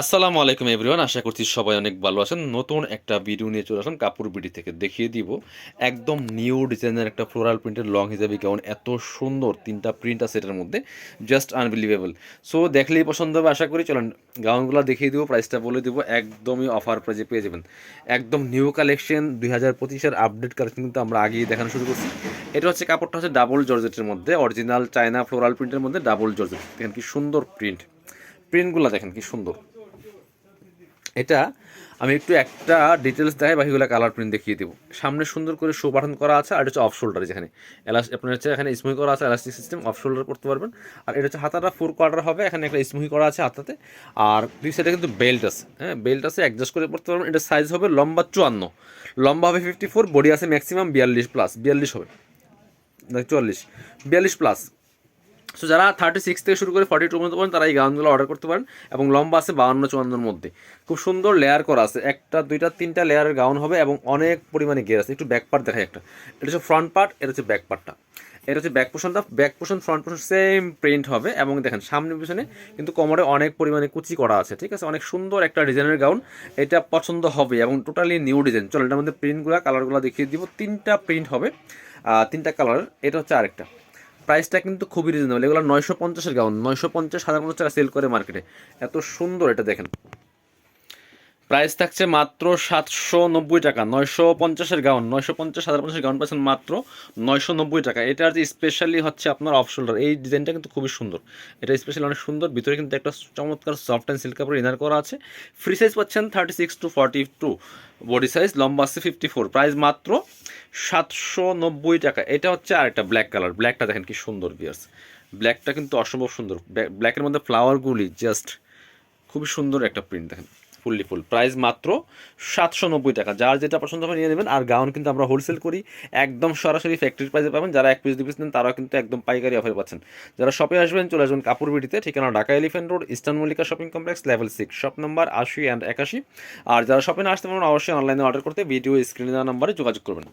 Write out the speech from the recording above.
আসসালামু আলাইকুম এভরিওয়ান, আশা করছি সবাই অনেক ভালো আছেন। নতুন একটা ভিডিও নিয়ে চলে আসলাম কাপড় বিডি থেকে। দেখিয়ে দিব, একদম নিউ ডিজাইনের একটা ফ্লোরাল প্রিন্টের লং হিসাবে কেমন এত সুন্দর তিনটা প্রিন্ট আছে এটার মধ্যে জাস্ট আনবিলিভেবল সো দেখলেই পছন্দ হবে, আশা করি। চলেন, গাউনগুলো দেখিয়ে দিব প্রাইসটা বলে দিব, একদমই অফার প্রাইজে পেয়ে যাবেন। একদম নিউ কালেকশন দুই হাজার পঁচিশের আপডেট কালেকশন কিন্তু আমরা আগেই দেখানো শুরু করছি। এটা হচ্ছে কাপড়টা হচ্ছে ডাবল জর্জেটের মধ্যে অরিজিনাল চায়না ফ্লোরাল প্রিন্টের মধ্যে ডাবল জর্জেট। দেখেন কি সুন্দর প্রিন্ট প্রিন্টগুলো দেখেন কি সুন্দর। এটা আমি একটু একটা ডিটেলস দেখাই, বাকিগুলো কালার প্রিন্ট দেখিয়ে দেবো। সামনে সুন্দর করে শো বাটন করা আছে, আর এটা হচ্ছে অফ শোল্ডার যেখানে এলাস আপনার হচ্ছে এখানে স্মুহি করা আছে এলাস্টিক সিস্টেম অফ শোল্ডার করতে পারবেন। আর এটা হচ্ছে হাতাটা ফোর কোয়ার্টার হবে, এখানে একটা স্মুহি করা আছে হাতাতে। আর দুই সাইডে কিন্তু বেল্ট আছে হ্যাঁ? বেল্ট আছে অ্যাডজাস্ট করে পড়তে পারবেন। এটা সাইজ হবে লম্বা চুয়ান্ন। লম্বা হবে ফিফটি ফোর বডি আছে ম্যাক্সিমাম বিয়াল্লিশ প্লাস বিয়াল্লিশ হবে। চুয়াল্লিশ। বিয়াল্লিশ প্লাস সো যারা থার্টি সিক্স থেকে শুরু করে ফর্টি টু পর্যন্ত পারেন তারা এই গাউনগুলো অর্ডার করতে পারেন এবং লম্বা আছে বাউন্ন চুয়ান্নর মধ্যে। খুব সুন্দর লেয়ার করা আছে। একটা, দুইটা, তিনটা লেয়ারের গাউন হবে এবং অনেক পরিমাণে গের আছে। একটু ব্যাক পার্ট দেখাই একটা। এটা হচ্ছে ফ্রন্ট পার্ট এটা হচ্ছে ব্যাক পার্টটা এটা হচ্ছে back পোশনটা back portion front portion same print হবে এবং দেখেন, সামনে পিছনে কিন্তু কোমরে অনেক পরিমাণে কুচি করা আছে, ঠিক আছে? অনেক সুন্দর একটা ডিজাইনের গাউন। এটা পছন্দ হবে এবং টোটালি নিউ ডিজাইন চলো, এটার মধ্যে প্রিন্টগুলো কালারগুলো দেখিয়ে দিব। তিনটা প্রিন্ট হবে। তিনটা কালার এটা হচ্ছে আরেকটা। প্রাইসটা কিন্তু খুবই রিজনেবল এগুলো নয়শো পঞ্চাশের গাউন নয়শো পঞ্চাশ হাজার পঞ্চাশ টাকা সেল করে মার্কেটে এত সুন্দর এটা দেখেন। প্রাইস থাকছে মাত্র সাতশো নব্বই টাকা। নয়শো পঞ্চাশের গাউন, নয়শো পঞ্চাশ, হাজার পঞ্চাশের গাউন পাচ্ছেন মাত্র নয়শো নব্বই টাকা। এটার যে স্পেশালি হচ্ছে আপনার অফ শোল্ডার এই ডিজাইনটা কিন্তু খুবই সুন্দর। এটা স্পেশালি অনেক সুন্দর। ভিতরে কিন্তু একটা চমৎকার সফট অ্যান্ড সিল্ক কাপড় ইনার করা আছে। ফ্রি সাইজ পাচ্ছেন thirty six to forty two body size লম্বা আছে ফিফটি ফোর প্রাইস মাত্র সাতশো নব্বই টাকা। এটা হচ্ছে আরেকটা ব্ল্যাক কালার ব্ল্যাকটা দেখেন কি সুন্দর বিয়ার্স ব্ল্যাকটা কিন্তু অসম্ভব সুন্দর। ব্ল্যাকের মধ্যে ফ্লাওয়ারগুলি জাস্ট খুবই সুন্দর একটা প্রিন্ট দেখেন। Fully full. প্রাইস মাত্র সাতশো নব্বই টাকা। যার যেটা পছন্দ হবে নিয়ে নেবেন। আর গাউন কিন্তু আমরা হোলসেল করি। একদম সরাসরি ফ্যাক্টরি প্রাইসে পাবেন। যারা এক পিস দু পিস নেন, তারাও কিন্তু একদম পাইকারি অফার পাচ্ছেন। যারা শপে আসবেন, চলে আসবেন কাপড় বিটিতে। ঠিকানা Dhaka Elephant Road Eastern Mallika shopping complex level six shop number আশি অ্যান্ড একাশি। আর যারা শপে না আসতে পারবেন, অবশ্যই অনলাইনে অর্ডার করতে ভিডিও স্ক্রিনে দেওয়া নাম্বারে যোগাযোগ করবেন।